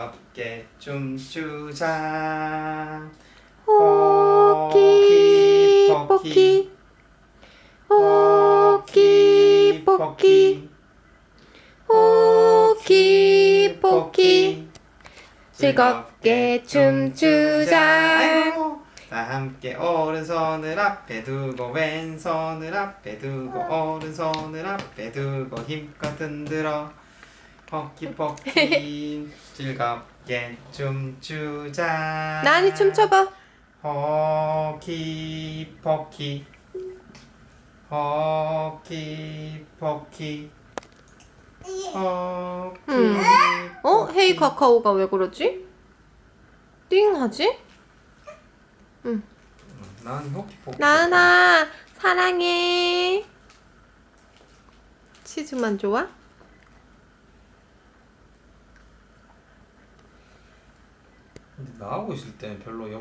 즐겁게 춤추자. 호키 포키. 호키 포키. 호키 포키. 즐겁게 춤추자. 다 함께 오른손을 앞에 두고 왼손을 앞에 두고 오른손을 앞에 두고 힘껏 흔들어 포키 즐겁게 춤추자 나은이 춤춰봐 포키 호키 음. 어? 헤이 카카오가 왜 그러지? 띵 하지? 난 호키 포키 나은아 사랑해 치즈만 좋아? 근데 나하고 있을 때 별로 여,